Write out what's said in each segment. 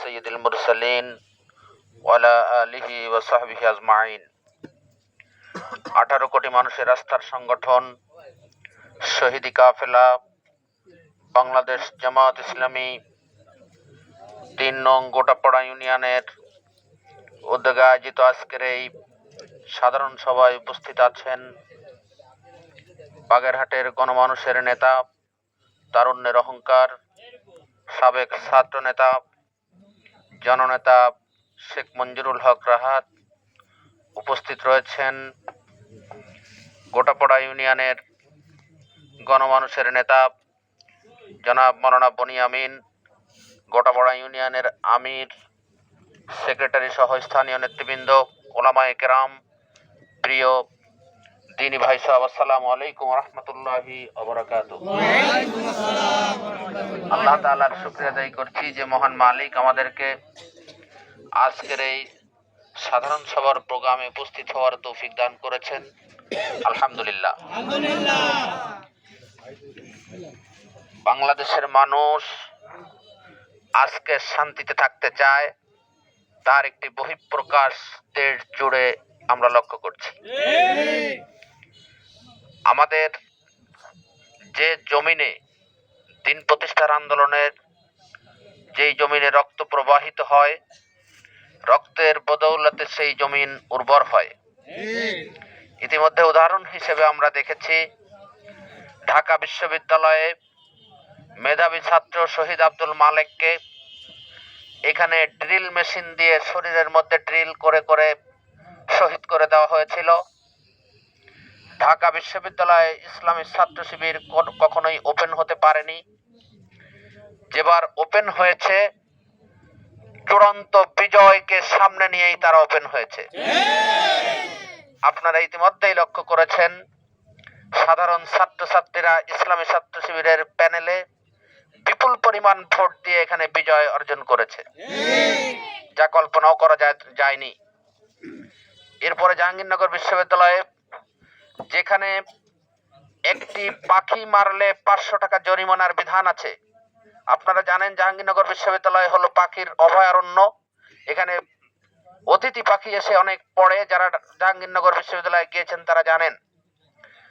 সৈয়দুল ওয়ালা আঠারো কোটি মানুষের রাস্তার সংগঠন, শহীদ কাফেলা, বাংলাদেশ জামাত ইসলামী, তিন নং গোটাপড়া ইউনিয়নের উদ্যোগে আয়োজিত আজকের এই সাধারণ সভায় উপস্থিত আছেন বাগেরহাটের গণমানুষের নেতা, তারুণ্যের অহংকার সাবেক ছাত্র নেতা জননেতা শেখ মঞ্জুরুল হক রাহাত উপস্থিত রয়েছেন। গোটাপড়া ইউনিয়নের গণমানুষের নেতা জনাব মৌলানা বনিয়ামিন গোটাপড়া ইউনিয়নের আমির, সেক্রেটারি সহ স্থানীয় নেতৃবৃন্দ, ওলামায়ে কেরাম, প্রিয় দিনী ভাই সাহেব, আসসালামু আলাইকুম রহমতুল্লাহি আল্লাহ তাআলার শুক্রিয়া আদায় করছি যে মহান মালিক আমাদেরকে আজকের এই সাধারণ সভার প্রোগ্রামে উপস্থিত হওয়ার তৌফিক দান করেছেন। আলহামদুলিল্লাহ। বাংলাদেশের মানুষ আজকে শান্তিতে থাকতে চায়, তার একটি বহিঃপ্রকাশ দেশ জুড়ে আমরা লক্ষ্য করছি। আমাদের যে জমিনে দিন প্রতিষ্ঠার আন্দোলনের যেই জমিনে রক্ত প্রবাহিত হয়, রক্তের বদৌলতে সেই জমিন উর্বর হয়। ইতিমধ্যে উদাহরণ হিসেবে আমরা দেখেছি, ঢাকা বিশ্ববিদ্যালয়ে মেধাবী ছাত্র শহীদ আব্দুল মালেককে এখানে ড্রিল মেশিন দিয়ে শরীরের মধ্যে ড্রিল করে করে শহীদ করে দেওয়া হয়েছিল। ঢাকা বিশ্ববিদ্যালয়ে ইসলামী ছাত্র শিবির কখনোই ওপেন হতে পারেনি। যেবার ওপেন হয়েছে, চূড়ান্ত বিজয়কে সামনে নিয়েই তারা ওপেন হয়েছে। আপনারা ইতিমধ্যেই লক্ষ্য করেছেন, সাধারণ ছাত্রছাত্রীরা ইসলামী ছাত্র শিবিরের প্যানেলে বিপুল পরিমাণ ভোট দিয়ে এখানে বিজয় অর্জন করেছে। যা কল্পনাও করা যায় যায়নি। এরপরে জাহাঙ্গীরনগর বিশ্ববিদ্যালয়ে যেখানে একটি পাখি মারলে পাঁচশো টাকা জরিমানার বিধান আছে। আপনারা জানেন জাহাঙ্গীরনগর বিশ্ববিদ্যালয় হলো পাখির অভয়ারণ্য। এখানে অতিথি পাখি এসে অনেক পড়ে যারা জাহাঙ্গীরনগর বিশ্ববিদ্যালয়ে গিয়েছেন তারা জানেন।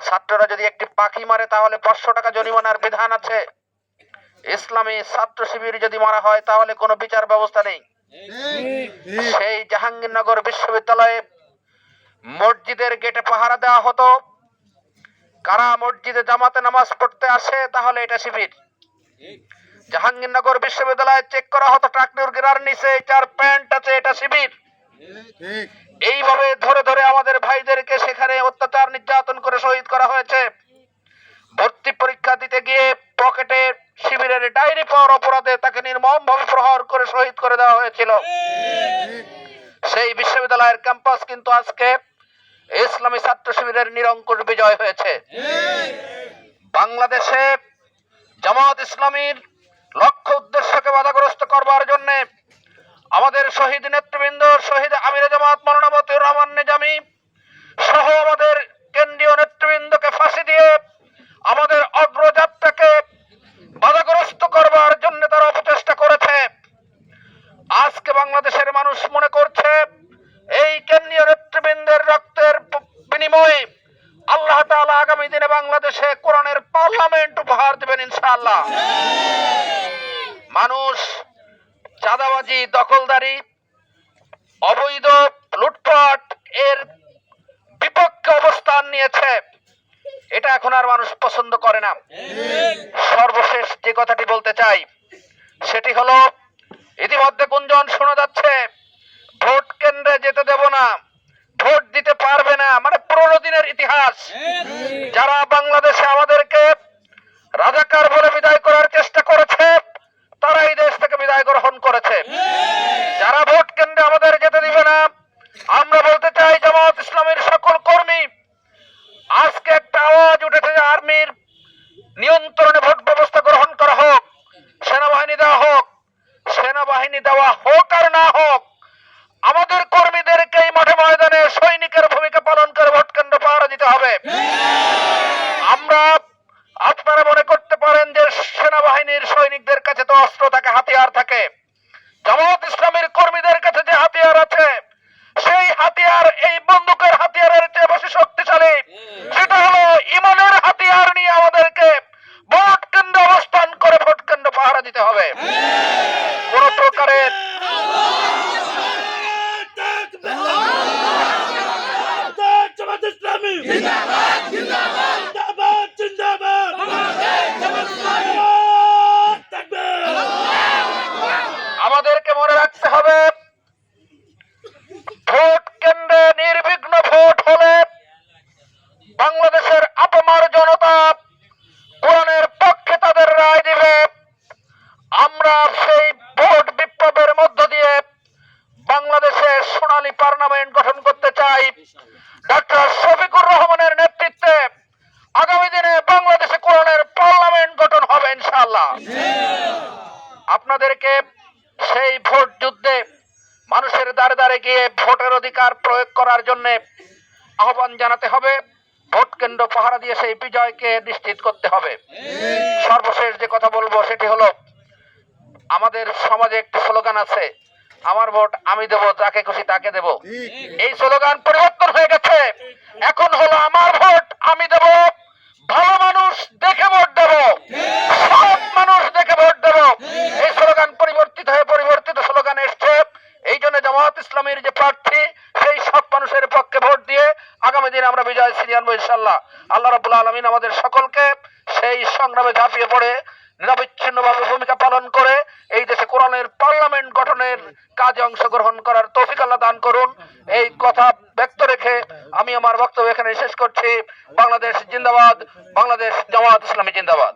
ছাত্ররা যদি একটি পাখি মারে তাহলে পাঁচশো টাকা জরিমানার বিধান আছে। ইসলামী ছাত্র শিবির যদি মারা হয় তাহলে কোনো বিচার ব্যবস্থা নেই। সেই জাহাঙ্গীরনগর বিশ্ববিদ্যালয়ে মসজিদের গেটে পাহারা দেওয়া হতো। কারা মসজিদে জামাতে নামাজ পড়তে আসে তাহলে এটা শিবির। জাহাঙ্গীরনগর বিশ্ববিদ্যালয়ে চেক করা হতো টাকনুর গিরার নিচে যার প্যান্ট আছে এটা শিবির। এইভাবে ধরে ধরে আমাদের ভাইদেরকে সেখানে অত্যাচার নির্যাতন করে শহীদ করা হয়েছে। ভর্তি পরীক্ষা দিতে গিয়ে পকেটে শিবিরের ডায়েরি পাওয়ার অপরাধে তাকে নির্মম ভাবে প্রহার করে শহীদ করে দেওয়া হয়েছিল। সেই বিশ্ববিদ্যালয়ের ক্যাম্পাস কিন্তু আজকে ইসলামী ছাত্র শিবিরের নিরঙ্কুশ বিজয় হয়েছে। বাংলাদেশে জামাত ইসলামীর লক্ষ্য উদ্দেশ্যকে বাধাগ্রস্ত করবার জন্য আমাদের শহীদ নেতৃবৃন্দ, শহীদ আমির জামাত মরণাবতী রহমান নিজামী সহ আমাদের কেন্দ্রীয় নেতৃবৃন্দকে ফাঁসি দিয়ে আমাদের অগ্রযাত্রাকে বাধাগ্রস্ত করবার জন্য তারা অপচেষ্টা করেছে আজকে বাংলাদেশের মানুষ মনে করছে এই কেন্দ্রীয় নেতৃবৃন্দের রক্তের প- বিনিময়ে আল্লাহ তাআলা আগামী দিনে বাংলাদেশে কোরআনের পার্লামেন্ট উপহার দেবেন ইনশাআল্লাহ। মানুষ, চাঁদাবাজি, দখলদারি, অবৈধ লুটপাট এর বিপক্ষে অবস্থান নিয়েছে। এটা এখন আর মানুষ পছন্দ করে না। সর্বশেষ যে কথাটি বলতে চাই, সেটি হলো, ইতিমধ্যে গুঞ্জন শোনা যাচ্ছে, ভোট কেন্দ্রে যেতে দেব না ভোট দিতে পারবে না মানে পুরোনো দিনের ইতিহাস। যারা বাংলাদেশে আমাদেরকে রাজাকার বলে বিদায় করার চেষ্টা করেছে তারা এই দেশ থেকে সেনাবাহিনী দেওয়া হোক আর না হোক আমাদের কর্মীদেরকে এই মাঠে ময়দানে সৈনিকের ভূমিকা পালন করে ভোট কেন্দ্র পাহারা দিতে হবে আমরা আপনারা মনে করতে পারেন যে সেনাবাহিনীর সৈনিকদের কাছে তো অস্ত্র থাকে হাতিয়ার থাকে জামাত ইসলামের কর্মীদের কাছে যে হাতিয়ার আছে সেই হাতিয়ার এই বন্দুকের হাতিয়ারের চেয়ে বেশি শক্তিশালী সেটা হলো ইমানের হাতিয়ার নিয়ে আমাদেরকে ভোট কেন্দ্র অবস্থান করে ভোট কেন্দ্র পাহারা দিতে হবে কোন প্রকারের জামাত ইসলামী জিন্দাবাদ জিন্দাবাদ জিন্দাবাদ আমাদেরকে মনে রাখতে হবে, ভোট কেন্দ্রে নির্বিঘ্ন ভোট হলে বাংলাদেশের আপমার জনতা কোরআনের পক্ষে তাদের রায় দিবে। আমরা সেই ভোট বিপ্লবের মধ্য দিয়ে বাংলাদেশে সোনালী পার্লামেন্ট গঠন করতে চাই ডক্টর শফিকুর রহমানের নেতৃত্বে আগামী দিনে বাংলাদেশে কোরআনের পার্লামেন্ট গঠন হবে ইনশাআল্লাহ আপনাদেরকে সেই ভোট যুদ্ধে মানুষের দ্বারে দ্বারে গিয়ে ভোটের অধিকার প্রয়োগ করার জন্য আহ্বান জানাতে হবে। ভোট কেন্দ্র পাহারা দিয়ে সেই বিজয়কে নিশ্চিত করতে হবে। সর্বশেষ যে কথা বলব সেটি হলো, আমাদের সমাজে একটি স্লোগান আছে, আমার ভোট আমি দেব, যাকে খুশি তাকে দেব। এই স্লোগান পরিবর্তন হয়ে গেছে। এখন হলো, আমার ভোট আমি দেব, ভালো মানুষ দেখে ভোট দেব সৎ মানুষ দেখে ভোট দেব এই স্লোগান পরিবর্তিত হয়ে পরিবর্তিত স্লোগান এসছে এই জন্য জামাত ইসলামের যে প্রার্থী সেই সৎ মানুষের পক্ষে ভোট দিয়ে আগামী ছিনিয়ে আনব ইনশাল্লাহ আল্লাহ রাবুল আলমিন আমাদের সকলকে সেই সংগ্রামে ঝাঁপিয়ে পড়ে, নিরবিচ্ছিন্নভাবে ভূমিকা পালন করে এই দেশে কোরআনের পার্লামেন্ট গঠনের কাজে অংশগ্রহণ করার তৌফিক আল্লাহ দান করুন। এই কথা ব্যক্ত রেখে আমি আমার বক্তব্য এখানে শেষ করছি। বাংলাদেশ জিন্দাবাদ, বাংলাদেশ জামাত ইসলামী জিন্দাবাদ।